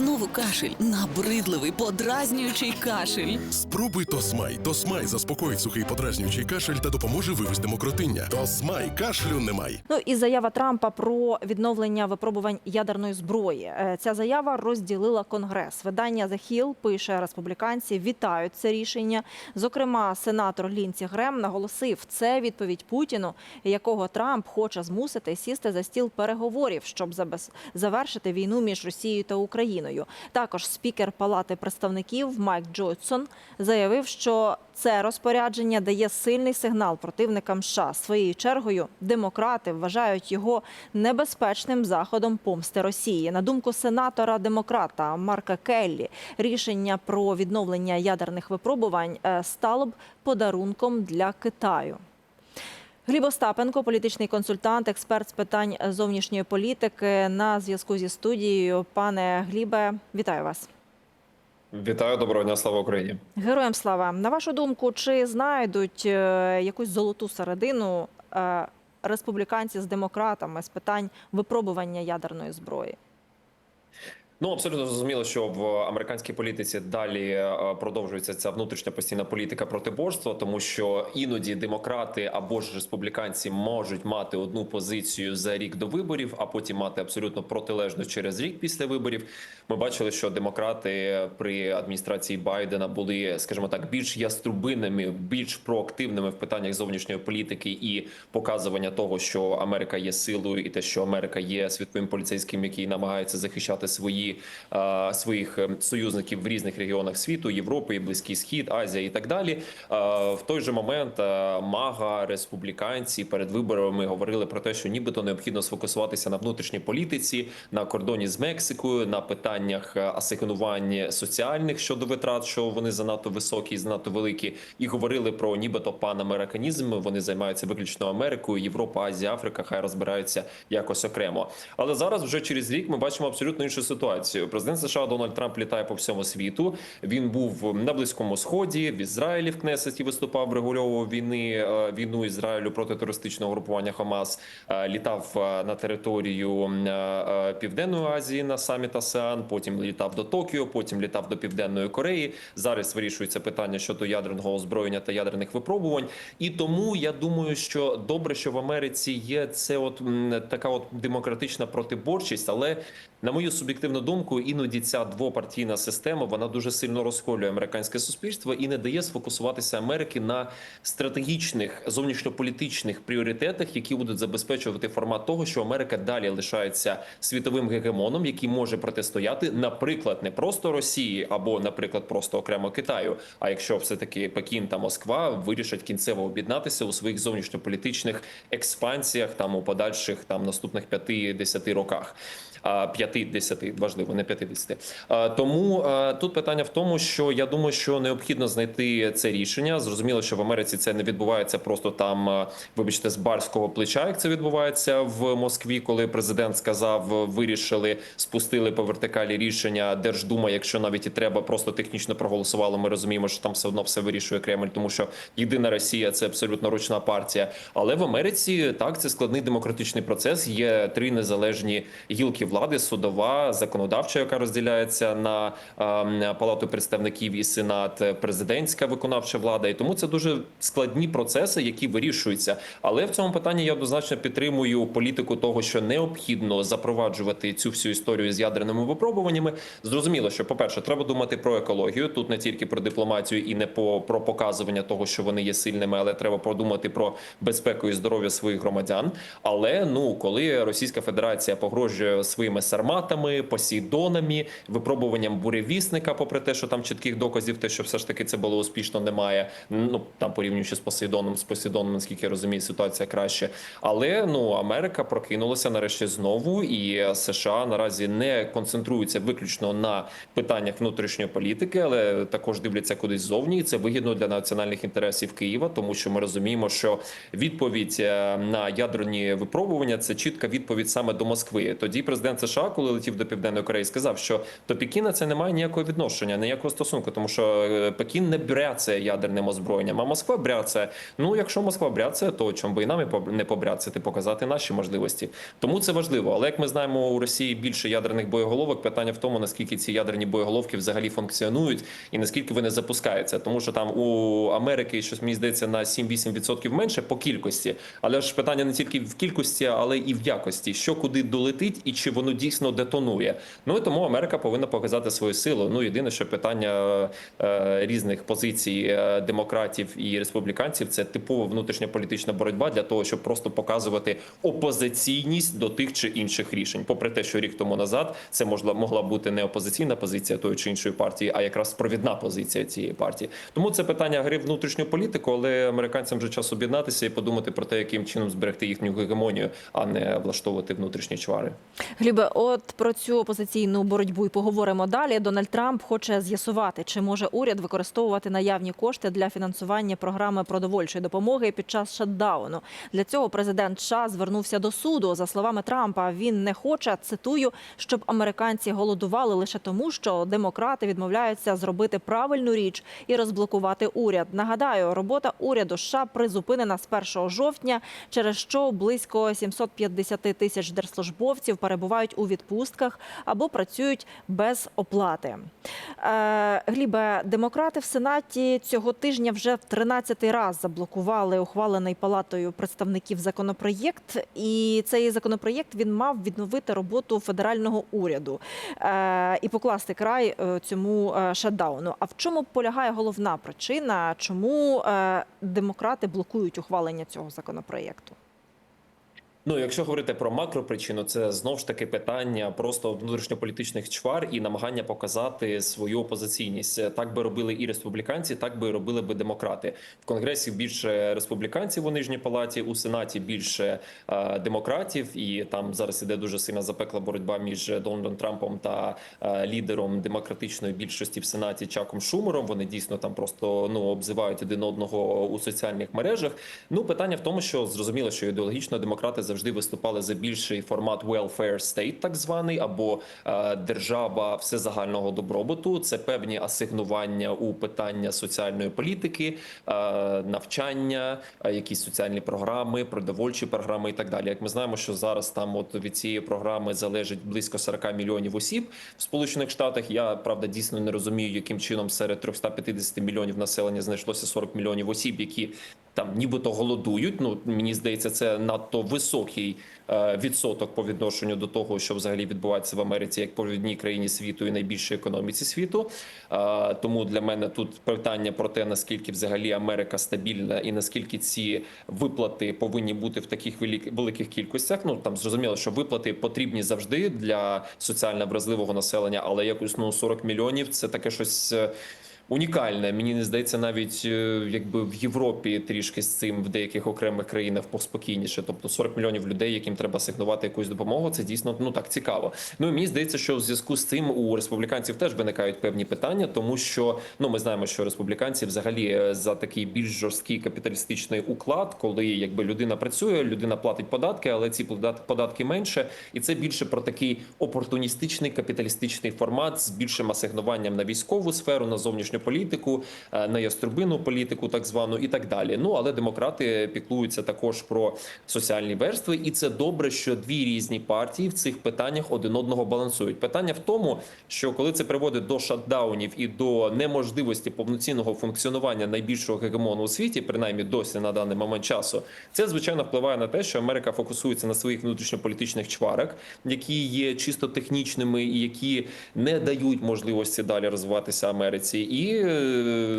Знову кашель, набридливий, подразнюючий кашель. Спробуй Тосмай. Тосмай заспокоїть сухий подразнюючий кашель та допоможе вивести мокротиння. Тосмай кашлю немає. Ну і заява Трампа про відновлення випробувань ядерної зброї. Е, Ця заява розділила конгрес. Видання The Hill пише, республіканці вітають це рішення. Зокрема, сенатор Лінці Грем наголосив, це відповідь Путіну, якого Трамп хоче змусити сісти за стіл переговорів, щоб завершити війну між Росією та Україною. Також спікер Палати представників Майк Джонсон заявив, що це розпорядження дає сильний сигнал противникам США. Своєю чергою демократи вважають його небезпечним заходом помсти Росії. На думку сенатора демократа Марка Келлі, рішення про відновлення ядерних випробувань е, стало б подарунком для Китаю. Гліб Остапенко, політичний консультант, експерт з питань зовнішньої політики, на зв'язку зі студією. Пане Глібе, вітаю вас. Вітаю, доброго дня, слава Україні. Героям слава. На вашу думку, чи знайдуть е, якусь золоту середину е, республіканці з демократами з питань випробування ядерної зброї? Ну абсолютно зрозуміло, що в американській політиці далі е, продовжується ця внутрішня постійна політика протиборства, тому що іноді демократи або ж республіканці можуть мати одну позицію за рік до виборів, а потім мати абсолютно протилежну через рік після виборів. Ми бачили, що демократи при адміністрації Байдена були, скажімо так, більш яструбинними, більш проактивними в питаннях зовнішньої політики і показування того, що Америка є силою, і те, що Америка є світовим поліцейським, який намагається захищати свої е, своїх е, союзників в різних регіонах світу, Європи, Близький Схід, Азія і так далі. Е, в той же момент мага республіканці перед виборами говорили про те, що нібито необхідно сфокусуватися на внутрішній політиці, на кордоні з Мексикою, на питаннях асигнувань соціальних щодо витрат, що вони занадто високі, і занадто великі, і говорили про нібито панамериканізм. Вони займаються виключно Америкою, Європа, Азія, Африка. Хай розбираються якось окремо. Але зараз, вже через рік, ми бачимо абсолютно іншу ситуацію. Президент США Дональд Трамп літає по всьому світу. Він був на близькому сході, в Ізраїлі в Кнесеті виступав врегульовував війни е, війну Ізраїлю проти терористичного групування Хамас. Е, Літав е, на територію Південної Азії на саміт АСЕАН. Потім літав до Токіо, потім літав до Південної Кореї. Зараз вирішується питання щодо ядерного озброєння та ядерних випробувань. І тому я думаю, що добре, що в Америці є це, от така от демократична протиборчість, але на мою суб'єктивну думку, іноді ця двопартійна система вона дуже сильно розколює американське суспільство і не дає сфокусуватися Америки на стратегічних зовнішньополітичних пріоритетах, які будуть забезпечувати формат того, що Америка далі лишається світовим гегемоном, який може протистояти, наприклад, не просто Росії або, наприклад, просто окремо Китаю. А якщо все таки Пекін та Москва вирішать кінцево об'єднатися у своїх зовнішньополітичних експансіях там у подальших там наступних 5-10 роках. А, 50, важливо, не 50. Тому тут питання в тому, що я думаю, що необхідно знайти це рішення. Зрозуміло, що в Америці це не відбувається просто там, вибачте, з барського плеча, як це відбувається в Москві, коли президент сказав, вирішили, спустили по вертикалі рішення. Держдума, якщо навіть і треба, просто технічно проголосувало. Ми розуміємо, що там все одно все вирішує Кремль, тому що єдина Росія це абсолютно ручна партія. Але в Америці так це складний демократичний процес. Є три незалежні гілки влади: судова, законодавча, яка розділяється на ем, палату представників і сенат, президентська виконавча влада. І тому це дуже складні процеси, які вирішуються. Але в цьому питанні я однозначно підтримую політику того, що необхідно запроваджувати цю всю історію з ядерними випробуваннями. Зрозуміло, що по перше, треба думати про екологію. Тут не тільки про дипломатію і не по про показування того, що вони є сильними, але треба подумати про безпеку і здоров'я своїх громадян. Але ну коли Російська Федерація погрожує своїми сарматами, посейдонами, випробуванням буревісника, попри те, що там чітких доказів, те, що все ж таки це було успішно, немає. Ну там порівнюючи з Посейдоном, з Посейдоном, наскільки я розумію, ситуація краще. Але ну Америка прокинулася нарешті знову, і США наразі не концентруються виключно на питаннях внутрішньої політики, але також дивляться кудись зовні. І це вигідно для національних інтересів Києва, тому що ми розуміємо, що відповідь е, на ядерні випробування це чітка відповідь саме до Москви. Тоді президент президент США, коли летів до Південної Кореї, сказав, що до Пекіна це не має ніякого відношення, ніякого стосунку, тому що е, Пекін не бряцає ядерним озброєнням, а Москва бряцає. Ну, якщо Москва бряцає, то чому би і нам не побряцати, показати наші можливості. Тому це важливо. Але як ми знаємо, у Росії більше ядерних боєголовок. Питання в тому, наскільки ці ядерні боєголовки взагалі функціонують і наскільки вони запускаються. Тому що там у Америки щось мені здається на 7-8% менше по кількості. Але ж питання не тільки в кількості, але і в якості, що куди долетить і чи воно дійсно детонує. Ну і тому Америка повинна показати свою силу. Ну єдине, що питання е, різних позицій е, демократів і республіканців це типова внутрішньополітична боротьба для того, щоб просто показувати опозиційність до тих чи інших рішень. Попри те, що рік тому назад це можла могла бути не опозиційна позиція тої чи іншої партії, а якраз провідна позиція цієї партії. Тому це питання гри внутрішню політику, але американцям вже час об'єднатися і подумати про те, яким чином зберегти їхню гегемонію, а не влаштовувати внутрішні чвари. Глібе, от про цю опозиційну боротьбу і поговоримо далі. Дональд Трамп хоче з'ясувати, чи може уряд використовувати наявні кошти для фінансування програми продовольчої допомоги під час шатдауну. Для цього президент США звернувся до суду. За словами Трампа, він не хоче цитую, щоб американці голодували лише тому, що демократи відмовляються зробити правильну річ і розблокувати уряд. Нагадаю, робота уряду США призупинена з 1 жовтня, через що близько 750 тисяч держслужбовців перебувають у відпустках або працюють без оплати. Е, Глібе, демократи в Сенаті цього тижня вже в 13-й раз заблокували ухвалений палатою представників законопроєкт. І цей законопроєкт він мав відновити роботу федерального уряду е, і покласти край е, цьому шатдауну. А в чому полягає головна причина, чому демократи блокують ухвалення цього законопроєкту? Ну, якщо говорити про макропричину, це знов ж таки питання просто внутрішньополітичних чвар і намагання показати свою опозиційність. Так би робили і республіканці, так би робили би демократи. В конгресі більше республіканців у нижній палаті, у сенаті більше е, демократів, і там зараз іде дуже сильна запекла боротьба між Дональдом Трампом та е, лідером демократичної більшості в сенаті Чаком Шумером. Вони дійсно там просто ну обзивають один одного у соціальних мережах. Ну питання в тому, що зрозуміло, що ідеологічно демократи завжди виступали за більший формат welfare state, так званий, або е, держава всезагального добробуту. Це певні асигнування у питання соціальної політики, е, навчання, е, якісь соціальні програми, продовольчі програми і так далі. Як ми знаємо, що зараз там от від цієї програми залежить близько 40 мільйонів осіб в Сполучених Штатах. Я правда дійсно не розумію, яким чином серед 350 мільйонів населення знайшлося 40 мільйонів осіб, які там нібито голодують. Ну мені здається, це надто високий е, відсоток по відношенню до того, що взагалі відбувається в Америці як провідній країні світу і найбільшій економіці світу. Е, тому для мене тут питання про те, наскільки взагалі Америка стабільна і наскільки ці виплати повинні бути в таких велик- великих кількостях. Ну там зрозуміло, що виплати потрібні завжди для соціально вразливого населення, але якось ну 40 мільйонів це таке щось. Унікальне, мені не здається, навіть е, якби в Європі трішки з цим в деяких окремих країнах поспокійніше. Тобто 40 мільйонів людей, яким треба сигнувати якусь допомогу. Це дійсно ну так цікаво. Ну і мені здається, що в зв'язку з цим у республіканців теж виникають певні питання, тому що ну ми знаємо, що республіканці взагалі е, за такий більш жорсткий капіталістичний уклад, коли якби людина працює, людина платить податки, але ці подат- податки менше, і це більше про такий опортуністичний капіталістичний формат з більшим асигнуванням на військову сферу, на зовнішню політику, е, на яструбину політику, так звану, і так далі. Ну але демократи піклуються також про соціальні верстви, і це добре, що дві різні партії в цих питаннях один одного балансують. Питання в тому, що коли це приводить до шатдаунів і до неможливості повноцінного функціонування найбільшого гегемону у світі, принаймні досі на даний момент часу, це звичайно впливає на те, що Америка фокусується на своїх внутрішньополітичних чварах, які є чисто технічними і які не дають можливості далі розвиватися Америці, і е,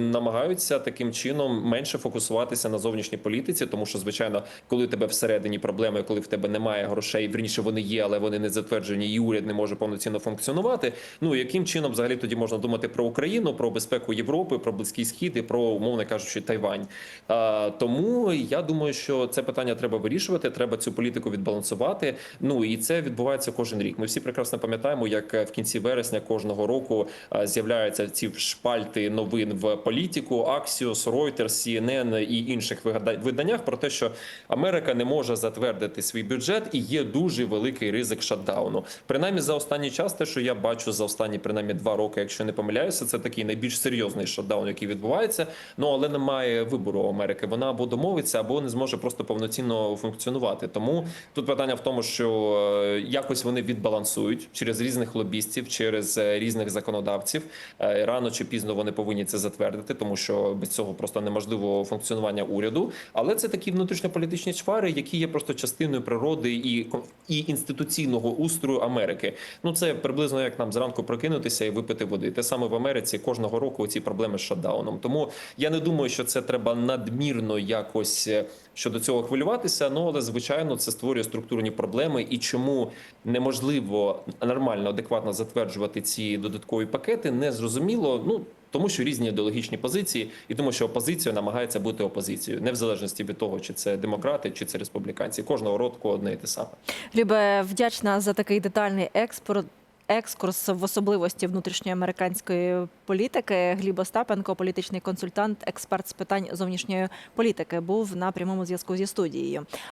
намагаються таким чином менше фокусуватися на зовнішній політиці, тому що звичайно, коли тебе всередині проблеми, коли в тебе немає грошей, вірніше вони є, але вони не затверджені, і уряд не може повноцінно функціонувати. Ну яким чином взагалі тоді можна думати про Україну, про безпеку Європи, про близький схід і про умовно кажучи Тайвань? А, тому я думаю, що це питання треба вирішувати. Треба цю політику відбалансувати. Ну і це відбувається кожен рік. Ми всі прекрасно пам'ятаємо, як е, в кінці вересня кожного року е, з'являються ці шпальти шпальти новин в політику, Axios, Reuters, CNN і інших виданнях про те, що Америка не може затвердити свій бюджет і є дуже великий ризик шатдауну. Принаймні за останній час, те, що я бачу за останні принаймні два роки, якщо не помиляюся, це такий найбільш серйозний шатдаун, який відбувається. Ну але немає вибору Америки. Вона або домовиться, або не зможе просто повноцінно функціонувати. Тому тут питання в тому, що е, якось вони відбалансують через різних лобістів, через е, різних законодавців. Е, Рано чи пізно вони повинні це затвердити, тому що без цього просто неможливо функціонування уряду. Але це такі внутрішньополітичні чвари, які є просто частиною природи і і інституційного устрою Америки. Ну це приблизно як нам зранку прокинутися і випити води. Те саме в Америці кожного року ці проблеми з шатдауном. Тому я не думаю, що це треба надмірно якось е, щодо цього хвилюватися. Ну але звичайно, це створює структурні проблеми. І чому неможливо нормально, адекватно затверджувати ці додаткові пакети, не зрозуміло. Ну тому, що різні ідеологічні позиції, і тому, що опозиція намагається бути опозицією, не в залежності від того, чи це демократи, чи це республіканці. Кожного року одне і те саме. Любе, вдячна за такий детальний експорт. Екскурс в особливості внутрішньої американської політики. Гліб Остапенко, політичний консультант, експерт з питань зовнішньої політики, був на прямому зв'язку зі студією.